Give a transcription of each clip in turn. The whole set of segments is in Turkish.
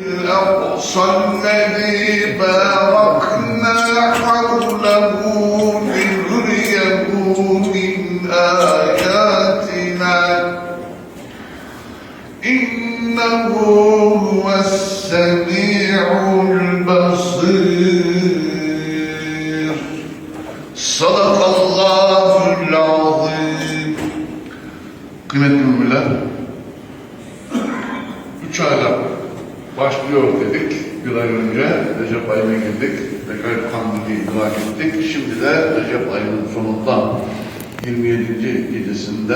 الأقصى الذي باركنا حوله لنريه ayının sonunda 27. gecesinde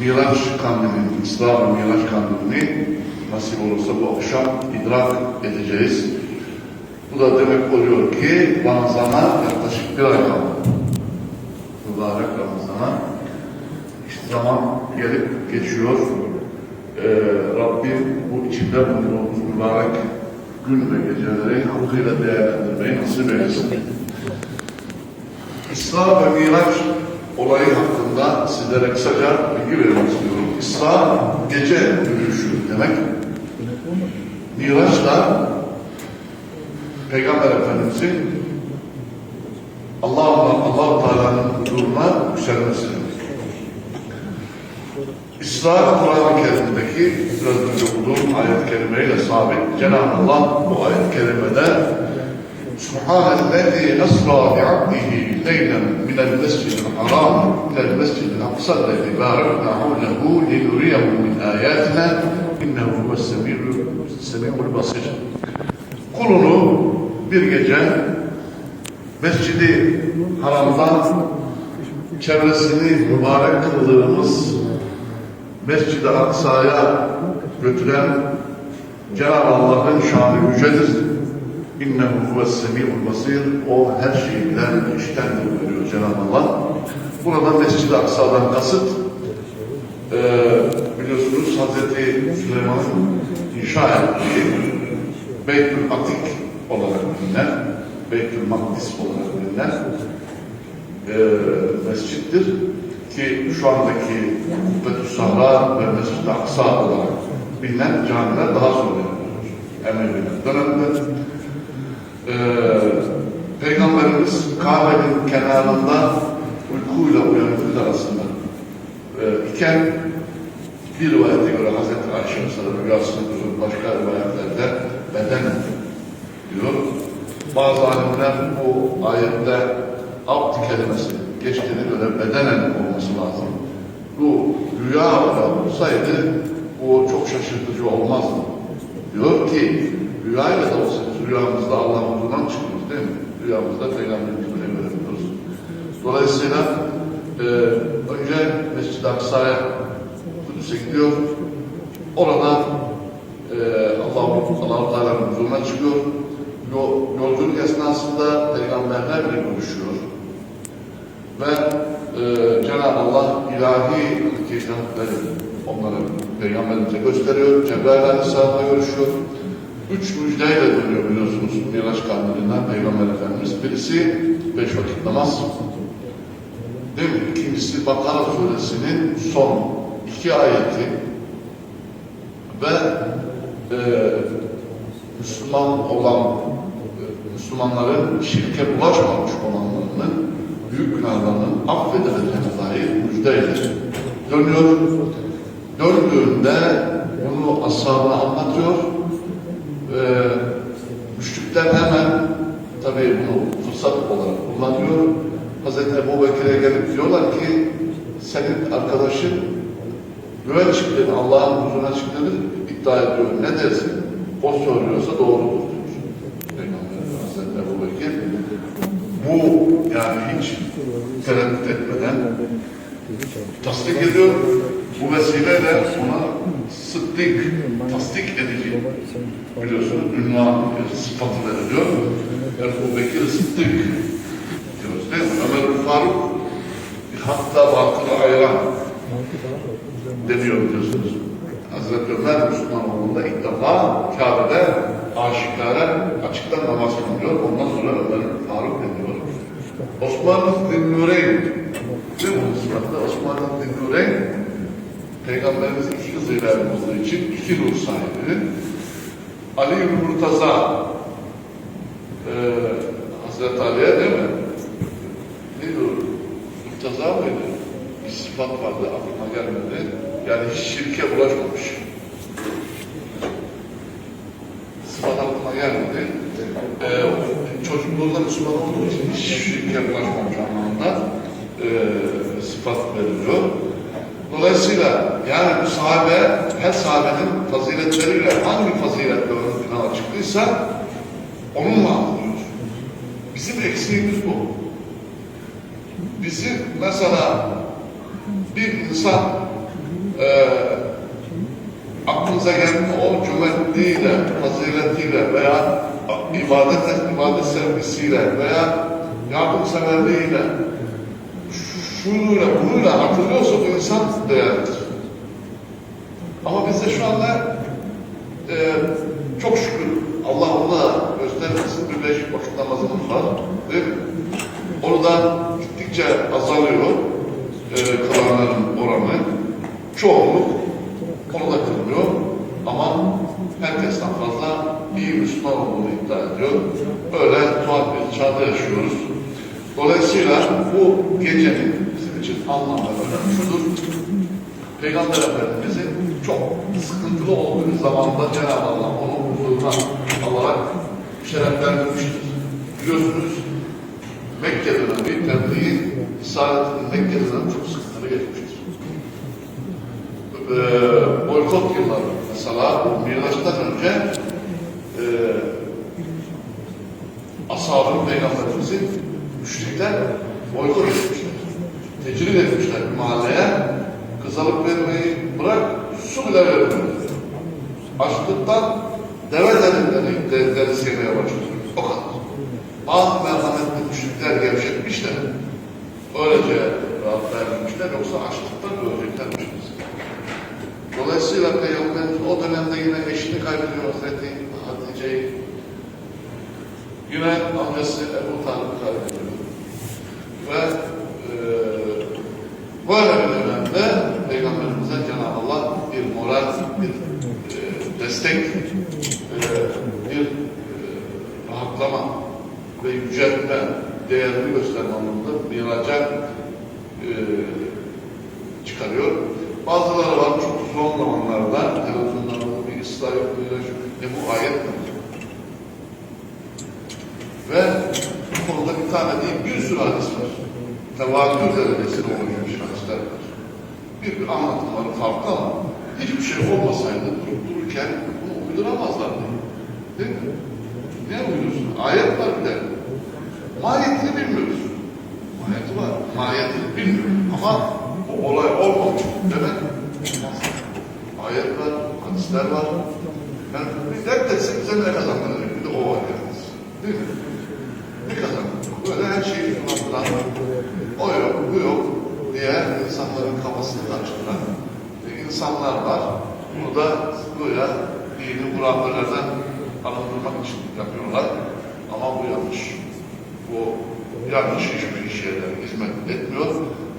Miraç kandilini, İslam Miraç kandilini nasip olursa bu akşam idrak edeceğiz. Bu da demek oluyor ki Ramazan'a yaklaşık bir ay kaldı. Mübarek Ramazan'a. İşte zaman gelip geçiyor. Ee, Rabbim bu içinde bulunduğumuz mübarek gün ve geceleri hakkıyla değerlendirmeyi nasip eylesin. İsra ve Miraç olayı hakkında sizlere kısaca bilgi vermek istiyorum. İsra gece yürüyüşü demek. Miraç da Peygamber Efendimizin Allah'ın Allah Teala'nın huzuruna yükselmesi demek. İsra Kur'an-ı Kerim'deki biraz önce okuduğum ayet-i kerimeyle sabit. Cenab-ı Allah bu ayet-i kerimede Subhanellezi esra bi'abdihi leylen minel mescidil haram ilel mescidil aksa lezi barakna havlehu linuriyehu min ayatina innehu huves-semi'ul basir. Kulunu bir gece Mescidi Haram'dan çevresini mübarek kıldığımız Mescid-i Aksa'ya götüren Cenab-ı Allah'ın şanı yücedir. İnnehu huves-semi'ul basir. O her şeyi bilen, işitendir buyuruyor Cenab-ı Allah. Burada Mescid-i Aksa'dan kasıt e, biliyorsunuz Hazreti Süleyman'ın inşa ettiği Beytül Atik olarak bilinen, Beytül Makdis olarak bilinen e, mescittir ki şu andaki Kubbetü Sahra ve Mescid-i Aksa olarak bilinen camiler daha sonra yapılıyor. Emeviler. Ee, Peygamberimiz Kabe'nin kenarında uykuyla uyanıklık arasında e, iken bir rivayete göre Hazreti Ayşe mesela rüyasında gözü başka rivayetlerde beden diyor. Bazı alimler bu ayette abd kelimesi geçtiğine göre bedenen olması lazım. Bu rüya olsaydı bu çok şaşırtıcı olmazdı. Diyor ki rüyayla da olsa rüyamızda Allah'ın huzurundan çıkıyoruz değil mi? Rüyamızda Peygamberimiz böyle görebiliyoruz. Dolayısıyla e, önce Mescid-i Aksa'ya Kudüs'e gidiyor. Orada e, Allah-u Allah Teala'nın huzuruna çıkıyor. Yol, yolculuk esnasında peygamberlerle görüşüyor. Ve e, Cenab-ı Allah ilahi hakikatleri onları peygamberimize gösteriyor. Cebrail Aleyhisselam'la görüşüyor. Üç müjdeyle dönüyor biliyorsunuz Miraç kandilinden Peygamber Efendimiz. Birisi beş vakit namaz. Değil mi? İkincisi Bakara suresinin son iki ayeti ve e, Müslüman olan e, Müslümanların şirke bulaşmamış olanlarının büyük günahlarının affedileceğine dair müjdeyle dönüyor. Döndüğünde bunu ashabına anlatıyor. Ee, müşrikler hemen tabii bunu fırsat olarak kullanıyor. Hazreti Ebu Bekir'e gelip diyorlar ki senin arkadaşın göğe çıktığını, Allah'ın huzuruna çıktığını iddia ediyor. Ne dersin? O söylüyorsa doğrudur diyor. Hazreti Ebu Bekir bu yani hiç tereddüt etmeden tasdik ediyor. Bu vesileyle ona sıddık, tasdik edici biliyorsunuz ünvan sıfatı veriliyor. Ebu Bekir Sıddık diyoruz değil mi? Ömer Faruk hatta bakılı ayran deniyor biliyorsunuz. Hazreti Ömer Müslüman olduğunda ilk defa Kabe'de aşikare açıktan namaz kılıyor. Ondan sonra Ömer Faruk deniyor. Osman değil mi Osman'da? Osman Zinnureyn Peygamberimiz iki kızıyla olduğu için iki nur sahibi. Ali bin Murtaza e, Hazreti Ali'ye değil mi? Neydi o? Murtaza mıydı? Bir sıfat vardı aklıma gelmedi. Yani hiç şirke bulaşmamış. Sıfat aklıma gelmedi. E, çocukluğunda Müslüman olduğu için hiç şirke bulaşmamış anlamında e, sıfat veriliyor. Dolayısıyla yani bu sahabe, her sahabenin faziletleriyle hangi faziletle ön plana çıktıysa onunla anlıyoruz. Bizim eksiğimiz bu. Bizim mesela bir insan e, aklınıza gelen o cömertliğiyle, faziletiyle veya ibadet, ibadet sevgisiyle veya yardımseverliğiyle şunuyla bunuyla hatırlıyorsa bu insan değerlidir. Ama bizde şu anda e, çok şükür Allah ona göstermesin bir beş vakit namazımız var. Değil mi? Orada gittikçe azalıyor e, kılanların oranı. Çoğunluk onu da kılmıyor. Ama herkesten fazla iyi Müslüman olduğunu iddia ediyor. Öyle tuhaf bir çağda yaşıyoruz. Dolayısıyla bu gecenin bizim için anlamlı önemi şudur. Peygamber Efendimiz'in çok sıkıntılı olduğu zamanda Cenab-ı Allah onu huzuruna alarak şereflendirmiştir. Biliyorsunuz Mekke dönemi, tebliğin, Risaletin Mekke dönemi çok sıkıntılı geçmiştir. Ee, boykot yılları mesela Miraç'tan önce e, ashabın peygamberimizin müşrikler boykot etmişler. Tecrit etmişler bir mahalleye. Alıp vermeyi bırak, su bile vermiyor. Açlıktan deve derinden de, derisi yemeye başlıyor. O kadar. Bazı merhametli müşrikler gevşetmişler. Öylece rahat vermemişler, yoksa açlıktan öleceklermiş. Dolayısıyla Peygamberimiz o dönemde yine eşini kaybediyor Hazreti Hatice'yi. Yine amcası Ebu Talib'i kaybediyor. Ve e, böyle bir dönemde Peygamberimize Cenab-ı Allah bir moral, bir e, destek, e, bir e, rahatlama ve yüceltme, değerini gösterme anlamında miraca e, çıkarıyor. Bazıları var çok son zamanlarda televizyonlarda bir ıslah yok. E bu ayet mi? Ve bu konuda bir tane değil, bir sürü hadis var. Tevatür derecesine oluşmuş hadisler var. Bir bir anlatımları farklı ama hiçbir şey olmasaydı durup dururken bunu uyduramazlardı. Değil mi? Ne uydursun? Ayet var bir de. Mahiyetini bilmiyoruz. Mahiyeti var. Mahiyetini bilmiyoruz. Ama o olay olmamış demek. Ayet var, hadisler var. Yani bir dert etse bize ne kazandıracak? Bir de o var yalnız. Değil mi? Ne kazandıracak? Böyle her şeyi kullandıran, o yok, bu yok diye insanların kafasını karıştıran insanlar var. Bunu da böyle dini hurafelerden arındırmak için yapıyorlar. Ama bu yanlış. Bu yanlış hiçbir şeylere hizmet etmiyor.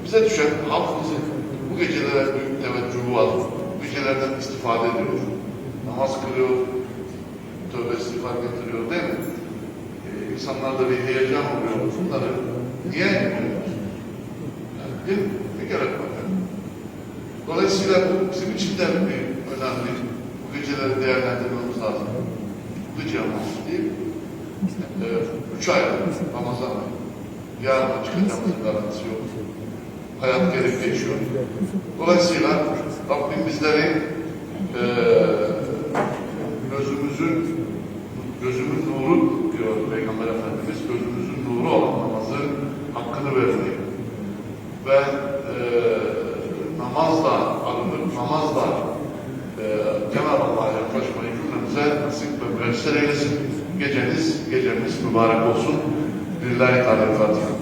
Bize düşen halkımızın bu gecelere büyük teveccühü var. Bu gecelerden istifade ediyor. Namaz kılıyor, tövbe istiğfar getiriyor değil mi? Ee, insanlarda bir heyecan oluyor. Bunları niye yapıyoruz? Yani, mi? Ne gerek var yani? Dolayısıyla bu bizim için de bir önemli. Bu geceleri değerlendirmemiz lazım. Olmaz değil? Ee, üç ay Ramazan ayı. Yarın çıkacağımızın garantisi yok. Hayat gelip geçiyor. Dolayısıyla Rabbim bizleri eee gözümüzün gözümün nuru diyor Peygamber Efendimiz gözümüzün nuru gecemiz mübarek olsun. Lillahi Teala.